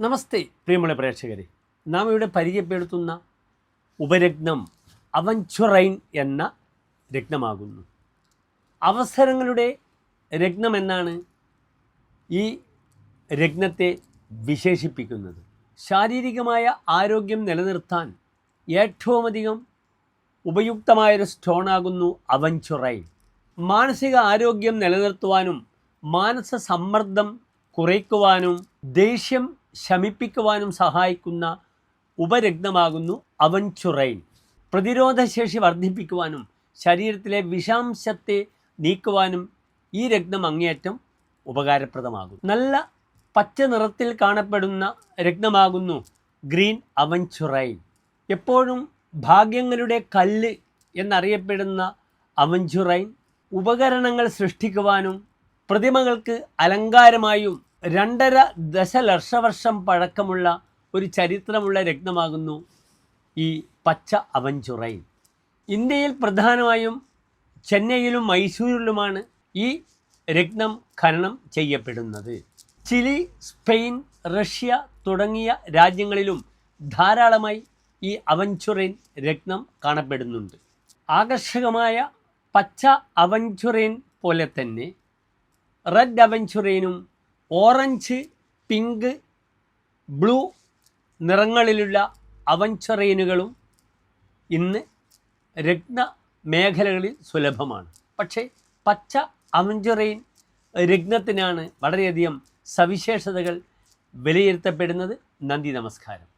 നമസ്തേ പ്രിയമുള്ള പ്രേക്ഷകരെ. നാം ഇവിടെ പരിചയപ്പെടുത്തുന്ന ഉപരത്നം അവഞ്ചുറൈൻ എന്ന രത്നമാകുന്നു. അവസരങ്ങളുടെ രത്നമെന്നാണ് ഈ രത്നത്തെ വിശേഷിപ്പിക്കുന്നത്. ശാരീരികമായ ആരോഗ്യം നിലനിർത്താൻ ഏറ്റവുമധികം ഉപയുക്തമായൊരു സ്റ്റോണാകുന്നു അവഞ്ചുറൈൻ. മാനസിക ആരോഗ്യം നിലനിർത്തുവാനും മാനസ സമ്മർദ്ദം കുറയ്ക്കുവാനും ദേഷ്യം ശമിപ്പിക്കുവാനും സഹായിക്കുന്ന ഉപരത്നമാകുന്നു അവൻചുറൈൻ പ്രതിരോധശേഷി വർദ്ധിപ്പിക്കുവാനും ശരീരത്തിലെ വിഷാംശത്തെ നീക്കുവാനും ഈ രക്തം അങ്ങേയറ്റം ഉപകാരപ്രദമാകും നല്ല പച്ച നിറത്തിൽ കാണപ്പെടുന്ന രക്തമാകുന്നു ഗ്രീൻ അവഞ്ചുറൈൻ എപ്പോഴും ഭാഗ്യങ്ങളുടെ കല്ല് എന്നറിയപ്പെടുന്ന അവഞ്ചുറൈൻ ഉപകരണങ്ങൾ സൃഷ്ടിക്കുവാനും പ്രതിമകൾക്ക് അലങ്കാരമായും രണ്ടര ദശലക്ഷവർഷം പഴക്കമുള്ള ഒരു ചരിത്രമുള്ള രത്നമാകുന്നു ഈ പച്ച അവഞ്ചുറൈൻ. ഇന്ത്യയിൽ പ്രധാനമായും ചെന്നൈയിലും മൈസൂരിലുമാണ് ഈ രത്നം ഖനനം ചെയ്യപ്പെടുന്നത്. ചിലി സ്പെയിൻ റഷ്യ തുടങ്ങിയ രാജ്യങ്ങളിലും ധാരാളമായി ഈ അവഞ്ചുറൈൻ രത്നം കാണപ്പെടുന്നുണ്ട്. ആകർഷകമായ പച്ച അവഞ്ചുറൈൻ പോലെ തന്നെ റെഡ് അവഞ്ചുറൈനും ഓറഞ്ച് പിങ്ക് ബ്ലൂ നിറങ്ങളിലുള്ള അവഞ്ചറൈനുകളും ഇന്ന് രത്ന മേഖലകളിൽ സുലഭമാണ്. പക്ഷേ പച്ച അവഞ്ചുറൈൻ രത്നത്തിനാണ് വളരെയധികം സവിശേഷതകൾ വിലയിരുത്തപ്പെടുന്നത്. നന്ദി നമസ്കാരം.